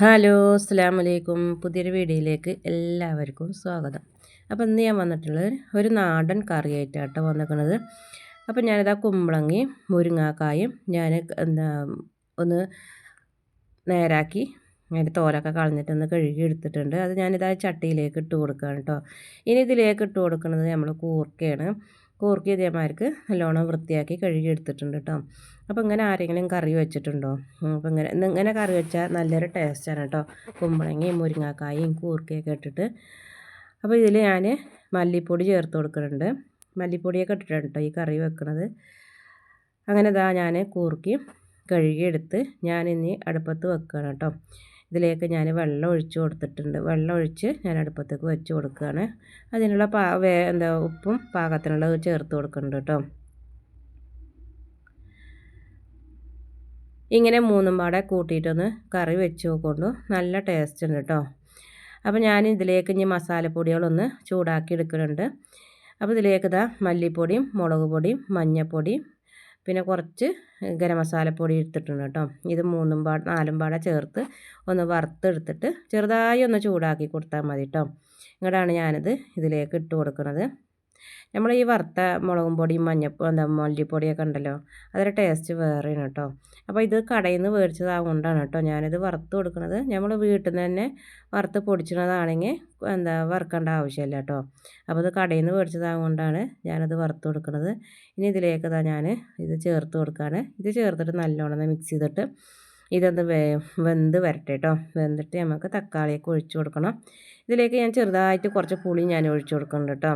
Hello അസ്സാം വലൈക്കും പുതിയൊരു വീഡിയോയിലേക്ക് എല്ലാവർക്കും സ്വാഗതം. അപ്പോൾ ഇന്ന് ഞാൻ വന്നിട്ടുള്ളത് ഒരു നാടൻ കറിയായിട്ടാട്ടോ വന്നിരിക്കുന്നത്. അപ്പോൾ ഞാനിതാ കുമ്പളങ്ങി മുരിങ്ങാക്കായും ഞാൻ എന്താ ഒന്ന് നേരാക്കി അതിന്റെ തോലൊക്കെ കളഞ്ഞിട്ട് ഒന്ന് കഴുകി എടുത്തിട്ടുണ്ട്. അത് ഞാനിതാ ചട്ടിയിലേക്ക് ഇട്ട് കൊടുക്കുകയാണ് കേട്ടോ. ഇനി ഇതിലേക്ക് ഇട്ട് കൊടുക്കുന്നത് നമ്മൾ കൂർക്കയാണ്. കൂർക്ക ഇതേമാർക്ക് നല്ലോണം വൃത്തിയാക്കി കഴുകി എടുത്തിട്ടുണ്ട് കേട്ടോ. അപ്പോൾ ഇങ്ങനെ ആരെങ്കിലും കറി വെച്ചിട്ടുണ്ടോ? അപ്പോൾ ഇങ്ങനെ ഇങ്ങനെ കറി വെച്ചാൽ നല്ലൊരു ടേസ്റ്റാണ് കേട്ടോ. കുമ്പളങ്ങയും മുരിങ്ങാക്കായും കൂർക്കയൊക്കെ ഇട്ടിട്ട്. അപ്പോൾ ഇതിൽ ഞാൻ മല്ലിപ്പൊടി ചേർത്ത് കൊടുക്കുന്നുണ്ട്. മല്ലിപ്പൊടിയൊക്കെ ഇട്ടിട്ടാണ് കേട്ടോ ഈ കറി വെക്കുന്നത് അങ്ങനെ ഇതാ ഞാൻ കൂർക്കി കഴുകിയെടുത്ത് ഞാൻ ഇനി അടുപ്പത്ത് വെക്കുകയാണ് കേട്ടോ. ഇതിലേക്ക് ഞാൻ വെള്ളം ഒഴിച്ച് കൊടുത്തിട്ടുണ്ട്. വെള്ളം ഒഴിച്ച് ഞാൻ അടുപ്പത്തേക്ക് വെച്ച് കൊടുക്കുകയാണ്. അതിനുള്ള പാ വേ എന്താ ഉപ്പും പാകത്തിനുള്ളത് ചേർത്ത് കൊടുക്കുന്നുണ്ട് കേട്ടോ. ഇങ്ങനെ മൂന്നും പാടെ കൂട്ടിയിട്ടൊന്ന് കറി വെച്ച് നോക്കൊണ്ടു നല്ല ടേസ്റ്റ് ഉണ്ട് കേട്ടോ. അപ്പോൾ ഞാൻ ഇതിലേക്ക് ഇനി മസാലപ്പൊടികളൊന്ന് ചൂടാക്കി എടുക്കുന്നുണ്ട്. അപ്പോൾ ഇതിലേക്ക് ഇതാ മല്ലിപ്പൊടിയും മുളക് പൊടിയും മഞ്ഞൾപ്പൊടിയും പിന്നെ കുറച്ച് ഗരം മസാലപ്പൊടി എടുത്തിട്ടുണ്ട് കേട്ടോ. ഇത് മൂന്നും പാട നാലും പാട ചേർത്ത് ഒന്ന് വറുത്തെടുത്തിട്ട് ചെറുതായി ഒന്ന് ചൂടാക്കി കൊടുത്താൽ മതി കേട്ടോ. ഇങ്ങോട്ടാണ് ഞാനിത് ഇതിലേക്ക് ഇട്ട് കൊടുക്കുന്നത്. നമ്മൾ ഈ വറുത്ത മുളകും പൊടിയും മഞ്ഞപ്പൊടി എന്താ മല്ലിപ്പൊടിയൊക്കെ ഉണ്ടല്ലോ അതൊരു ടേസ്റ്റ് വേറെയാണ് കേട്ടോ. അപ്പോൾ ഇത് കടയിൽ നിന്ന് മേടിച്ചതാകൊണ്ടാണ് കേട്ടോ ഞാനിത് വറുത്ത് കൊടുക്കുന്നത് നമ്മൾ വീട്ടിൽ നിന്ന് തന്നെ വറുത്ത് പൊടിച്ചതാണെങ്കിൽ എന്താ വറുക്കേണ്ട ആവശ്യമില്ല കേട്ടോ. അപ്പോൾ ഇത് കടയിൽ നിന്ന് മേടിച്ചതാകൊണ്ടാണ് ഞാനത് വറുത്ത് കൊടുക്കുന്നത് ഇനി ഇതിലേക്ക് ഇതാ ഞാൻ ഇത് ചേർത്ത് കൊടുക്കുകയാണ് ഇത് ചേർത്തിട്ട് നല്ലോണം മിക്സ് ചെയ്തിട്ട് ഇതൊന്ന് വേ വെന്ത് വരട്ടെ കേട്ടോ. വെന്തിട്ട് നമുക്ക് തക്കാളിയൊക്കെ ഒഴിച്ചു കൊടുക്കണം. ഇതിലേക്ക് ഞാൻ ചെറുതായിട്ട് കുറച്ച് പുളി ഞാൻ ഒഴിച്ചു കൊടുക്കുന്നുണ്ട് കേട്ടോ.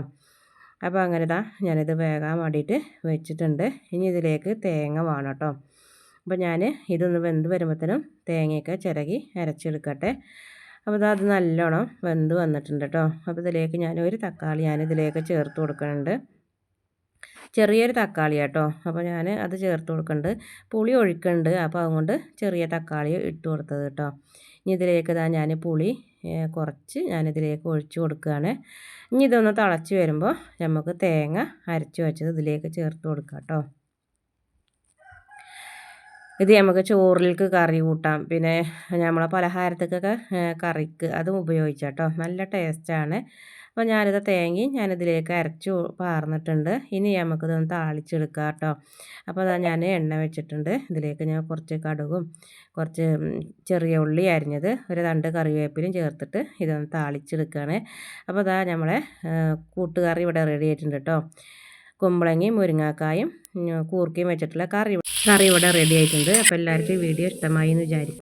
അപ്പോൾ അങ്ങനെ ഇതാ ഞാനിത് വേകാൻ വേണ്ടിയിട്ട് വെച്ചിട്ടുണ്ട്. ഇനി ഇതിലേക്ക് തേങ്ങ വേണം കേട്ടോ. അപ്പോൾ ഞാൻ ഇതൊന്ന് വെന്ത് വരുമ്പോഴത്തേനും തേങ്ങയൊക്കെ ചിരകി അരച്ചെടുക്കട്ടെ. അപ്പോൾ ഇതാ അത് നല്ലോണം വെന്ത് വന്നിട്ടുണ്ട് കേട്ടോ. അപ്പോൾ ഇതിലേക്ക് ഞാൻ ഒരു തക്കാളി ഞാൻ ഇതിലേക്ക് ചേർത്ത് കൊടുക്കുന്നുണ്ട്. ചെറിയൊരു തക്കാളി കേട്ടോ അപ്പോൾ ഞാൻ അത് ചേർത്ത് കൊടുക്കുന്നുണ്ട് പുളി ഒഴിക്കുന്നുണ്ട് അപ്പോൾ അതുകൊണ്ട് ചെറിയ തക്കാളി ഇട്ട് കൊടുത്തത് കേട്ടോ ഇനി ഇതിലേക്ക് ഇതാ ഞാൻ പുളി കുറച്ച് ഞാനിതിലേക്ക് ഒഴിച്ചു കൊടുക്കുകയാണ് ഇനി ഇതൊന്ന് തിളച്ച് വരുമ്പോൾ നമുക്ക് തേങ്ങ അരച്ച് വെച്ചത് ഇതിലേക്ക് ചേർത്ത് കൊടുക്കാം കേട്ടോ ഇത് നമുക്ക് ചോറിലേക്ക് കറി കൂട്ടാം. പിന്നെ നമ്മളെ പലഹാരത്തേക്കൊക്കെ കറിക്ക് അതും ഉപയോഗിച്ചാട്ടോ. നല്ല ടേസ്റ്റാണ് അപ്പോൾ ഞാനിത് തേങ്ങയും ഞാനിതിലേക്ക് അരച്ച് പാർന്നിട്ടുണ്ട്. ഇനി നമുക്കിതൊന്ന് താളിച്ചെടുക്കാം കേട്ടോ അപ്പോൾ അതാ ഞാൻ എണ്ണ വെച്ചിട്ടുണ്ട്. ഇതിലേക്ക് ഞാൻ കുറച്ച് കടുകും കുറച്ച് ചെറിയ ഉള്ളി അരിഞ്ഞത് ഒരു രണ്ട് കറിവേപ്പിലും ചേർത്തിട്ട് ഇതൊന്ന് താളിച്ചെടുക്കുകയാണ് അപ്പോൾ അതാ നമ്മളെ കൂട്ടുകറി ഇവിടെ റെഡി ആയിട്ടുണ്ട് കേട്ടോ കുമ്പളങ്ങയും മുരിങ്ങാക്കായും കൂർക്കയും വെച്ചിട്ടുള്ള കറി കറി ഇവിടെ റെഡി ആയിട്ടുണ്ട്. അപ്പോൾ എല്ലാവർക്കും വീഡിയോ ഇഷ്ടമായി എന്ന് വിചാരിക്കും